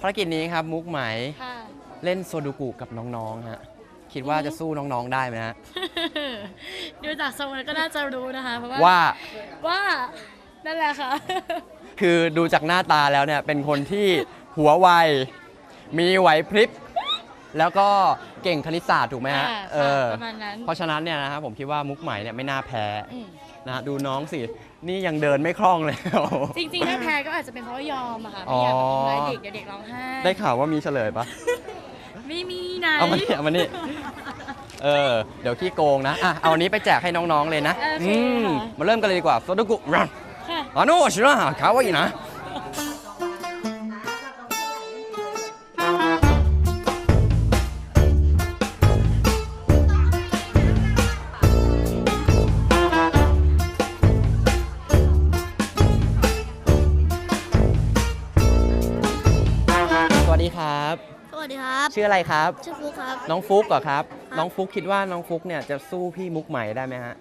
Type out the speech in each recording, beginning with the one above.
ภารกิจนี้ครับมุกไหมค่ะ เล่นโซดูกุกับน้องๆฮะคิดว่าจะสู้น้องๆได้ไหมฮะ ดูจากทรงแล้วก็น่าจะรู้นะคะ เพราะว่าว่าว่านั่นแหละค่ะ คือดูจากหน้าตาแล้วเนี่ยเป็นคนที่หัวไว มีไหวพริบ แล้วก็เก่งคณิตศาสตร์ถูกไหมฮะอ่าเออประมาณนั้น เพราะฉะนั้นเนี่ยนะครับผมคิดว่ามุกใหม่เนี่ยไม่น่าแพ้ อืม นะดูน้องสิ นี่ยังเดินไม่คล่องเลย จริงๆถ้าแพ้ก็อาจจะเป็นเพราะยอมอะค่ะไม่อยากทำร้ายเด็กเด็กร้องไห้ได้ข่าวว่ามีเฉลยปะไม่มีนะเอามานี่เอามานี่เออเดี๋ยวขี้โกงนะอะเอาอันนี้ไปแจกให้น้องๆเลยนะ โอเคอืมค่มาเริ่มกันเลยดีกว่าโซดกุรันค่ะ อาโนชิระคาวาอีนะ วัสดีครับ ชื่ออะไรครับ ชื่อฟุกครับ น้องฟุกเหรอครับครับ น้องฟุกคิดว่าน้องฟุกเนี่ยจะสู้พี่มุกใหม่ได้ไหมฮะ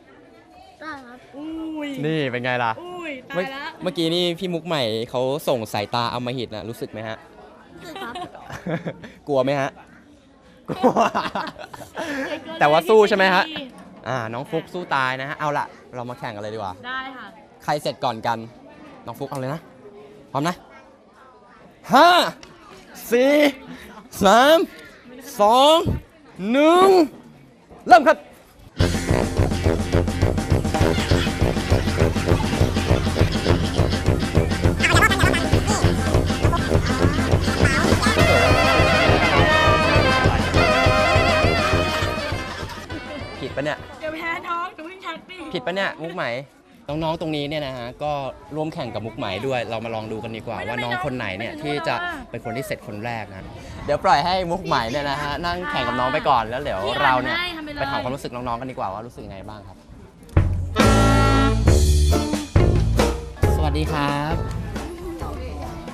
ได้ครับ อุ้ยนี่เป็นไงล่ะ อุ้ยตาเมื่อยละเมื่อกี้นี่พี่มุกใหม่เขาส่งสายตาอำมหิตนะรู้สึกไหมฮะคือครับ กลัวไหมฮะ กลัว แต่ว่าสู้ใช่ไหมฮะ อ่า น้องฟุกสู้ตายนะฮะ เอาละเรามาแข่งกันเลยดีกว่า ได้ค่ะ ใครเสร็จก่อนกัน น้องฟุกเอาเลยนะ พร้อมนะห้าสี่ สามสองหนึ่งเริ่มครับผิดปะเนี่ย เดี๋ยวแพ้ท้องเดี๋ยวเพิ่งชักดิผิดปะเนี่ยมุกไหม น้องๆ ตรงนี้เนี่ยนะฮะก็ร่วมแข่งกับมุกไหมด้วย เรามาลองดูกันดีกว่าว่าน้องคนไหนเนี่ยที่จะเป็นคนที่เสร็จคนแรกนะเดี๋ยวปล่อยให้มุกไหมเนี่ยนะฮะนั่งแข่งกับน้องไปก่อนแล้วเดี๋ยวเราเนี่ยไปถามความรู้สึกน้องๆ กันดีกว่าว่ารู้สึกยังไงบ้างครับ สวัสดีครับ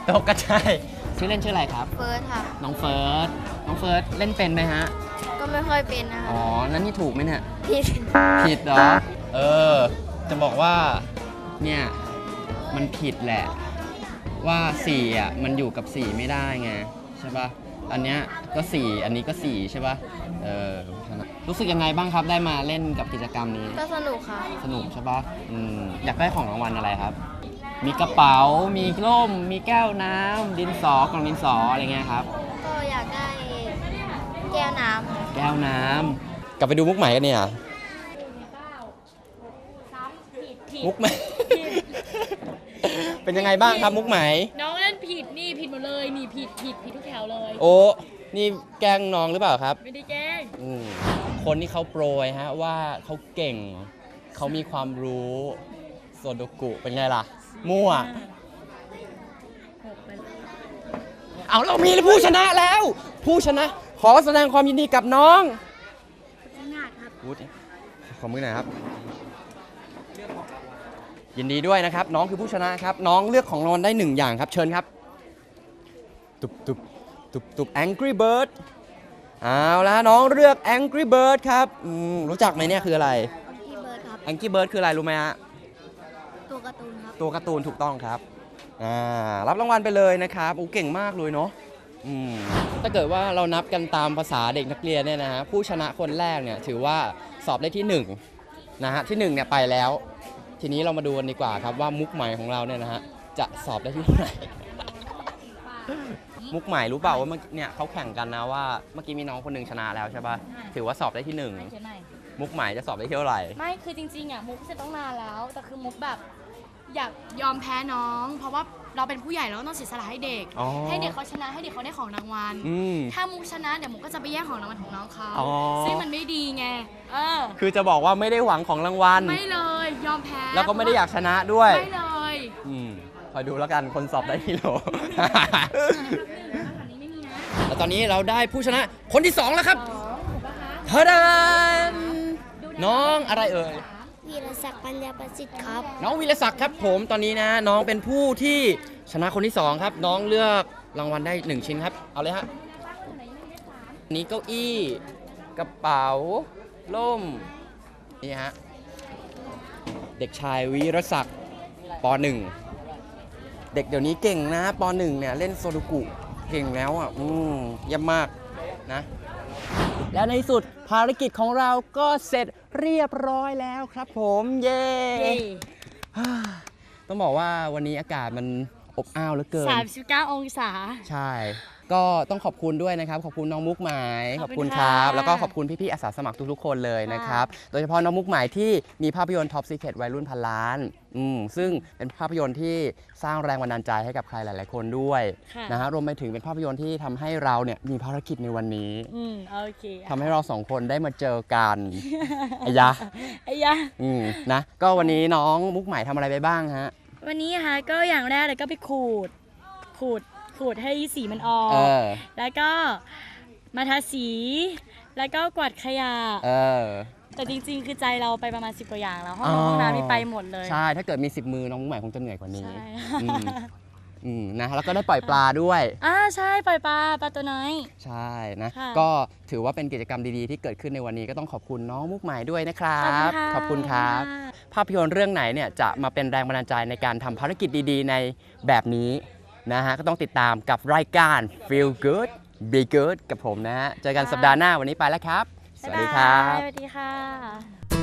ตกกระจายชื่อเล่นชื่ออะไรครับ เฟิร์สครับน้องเฟิร์ส น้องเฟิร์สเล่นเป็นไหมฮะ ก็ไม่ค่อยเป็นนะครัอ๋บอนั่นนี่ถูกไหมเนี่ย ผิด ผิดเหรอ เออ จะบอกว่าเนี่ยมันผิดแหละ ว่า4อะมันอยู่กับ 4 ไม่ได้ไงใช่ปะอันเนี้ยก็ 4 อันนี้ก็ 4 ใช่ปะเออรู้สึกยังไงบ้างครับได้มาเล่นกับกิจกรรมนี้ ก็สนุกครับสนุกใช่ปะอืมอยากได้ของรางวัลอะไรครับ มีกระเป๋า มีร่ม มีแก้วน้ำดินสอกล่องดินสออะไรเงี้ยครับ ก็อยากได้แก้วน้แก้วน้ำกลับไปดูมุกใหม่กันเนี่ย ผิดผิดมุกใหม่เป็นยังไงบ้างครับมุกไหม น้องเล่นผิดนี่ผิดหมดเลยนี่ผิดผิดผิดทุกแถวเลย โอ้ นี่แกล้งน้องหรือเปล่าครับไม่ได้แกล้งอืมคนที่เขาโปรยฮะว่าเขาเก่ง เขามีความรู้โซโดกุเป็นไงล่ะ มั่ว หกไปแล้วเอาเรามีผู้ชนะแล้ว ผู้ชนะ ขอแสดงความยินดีกับน้องำงาดครับพูดดิขอมือหน่อยครับ ยินดีด้วยนะครับ น้องคือผู้ชนะครับ น้องเลือกของรางวัลได้หนึ่งอย่างครับ เชิญครับ ตุบตุบตุบตุบ Angry Bird เอาละน้องเลือก Angry Bird ครับอืมรู้จักไหมเนี่ยคืออะไร พี่เบิร์ดครับ Angry Bird คืออะไรรู้ไหมฮะ ตัวการ์ตูนครับ ตัวการ์ตูนถูกต้องครับ อ่า รับรางวัลไปเลยนะครับโอ้เก่งมากเลยเนาะ อืม ถ้าเกิดว่าเรานับกันตามภาษาเด็กนักเรียนเนี่ยนะฮะผู้ชนะคนแรกเนี่ยถือว่าสอบได้ที่1นะฮะที่1เนี่ยไปแล้ว ทีนี้เรามาดูกันดีกว่าครับว่ามุกใหม่ของเราเนี่ยนะฮะจะสอบได้ที่เท่าไหร่มุกใหม่รู้เปล่าว่าเมื่อกี้เนี่ยเขาแข่งกันนะว่าเมื่อกี้มีน้องคนหนึ่งชนะแล้วใช่ปะถือว่าสอบได้ที่หนึ่งไม่ใช่ไหมมุกใหม่จะสอบได้ที่เท่าไหร่ ไม่คือจริงๆอะมุกเสร็จต้องนานแล้ว แต่คือมุกแบบ อยากยอมแพ้น้อง เพราะว่าเราเป็นผู้ใหญ่เราก็ต้องเสียสละให้เด็ก อ๋อให้เด็กเขาชนะให้เด็กเขาได้ของรางวัลอืมถ้ามุกชนะเดี๋ยวมุกก็จะไปแย่งของรางวัลของน้องเขาอ๋อ ซึ่งมันไม่ดีไงเออ คือจะบอกว่าไม่ได้หวังของรางวัล ไม่เลยยอมแพ้แล้วก็ไม่ได้อยากชนะด้วย ไม่เลย อืมคอยดูแล้วกันคนสอบได้ที่โหลอันนี้ไม่มีนะแล้วตอนนี้เราได้ผู้ชนะคนที่สองแล้วครับสองถูกปะคะฮาดานน้องอะไรเอ่ย วีรศักดิ์ปัญญาประสิทธิ์ครับ น้องวีรศักดิ์ครับผมตอนนี้นะน้องเป็นผู้ที่ชนะคนที่สองครับ น้องเลือกรางวัลได้หนึ่งชิ้นครับ เอาเลยฮะนี่เก้าอี้ กระเป๋า ล่ม นี่ฮะ เด็กชายวีรศักดิ์ปหนึ่งเด็กเดี๋ยวนี้เก่งนะปหนึ่งเนี่ยเล่นโซดูกุเก่งแล้วอะอืมเยี่ยมมากนะ และในที่สุดภารกิจของเราก็เสร็จเรียบร้อยแล้วครับผมเย้ต้องบอกว่าวันนี้อากาศมันอบอ้าวเหลือเกินสามสิบเก้าองศา ใช่ ก็ต้องขอบคุณด้วยนะครับ ขอบคุณน้องมุกหมายขขออบบคุคุณณครัค่ะบแล้วก็ขอบคุณพี่ๆอาสาสมัครทุกๆคนเลยนะครับ โดยเฉพาะน้องมุกหมายที่มีภาพยนตร์ Top Secret วัยรุ่นพันล้านอืมซึ่งเป็นภาพยนตร์ที่สร้างแรงบันดาลใจให้กับใครหลาย ๆ คนด้วยค่ะนะฮะรวมไปถึงเป็นภาพยนตร์ที่ทำให้เราเนี่ยมีภารกิจในวันนี้อืมโอเคทำให้เราสองคนได้มาเจอกันอายะไอ้ยะอืมนะก็วันนี้น้องมุกหมายทำอะไรไปบ้างฮะวันนี้นะคะก็อย่างแรกเลยก็ไปขูดขูด ขูดให้สีมันออก เออ แล้วก็มาทาสี แล้วก็กวาดขยะ เออ แต่จริงๆ คือใจเราไปประมาณ 10 กว่าอย่างแล้ว ห้องอ๋อ น้ำห้องน้ำนี่ไปหมดเลย ใช่ ถ้าเกิดมี 10 มือน้องมุกหมายคงจะเหนื่อยกว่านี้ใช่ อืมอืมนะแล้วก็ได้ปล่อยปลาด้วย อ่าใช่ปล่อยปลาปลาตัวน้อย ใช่นะ ค่ะก็ถือว่าเป็นกิจกรรมดีๆ ที่เกิดขึ้นในวันนี้ก็ต้องขอบคุณน้องมุกหมายด้วยนะครับขขออบบคุคุณณคครัรับบภาพยนตร์เรื่องไหนเนี่ยจะมาเป็นแรงบันดาลใจในการทำภารกิจดีๆ ในแบบนี้ นะฮะก็ต้องติดตามกับรายการ Feel Good Be Good กับผมนะฮะ เจอกันสัปดาห์หน้าวันนี้ไปแล้วครับ สวัสดีครับสวัสดีค่ะ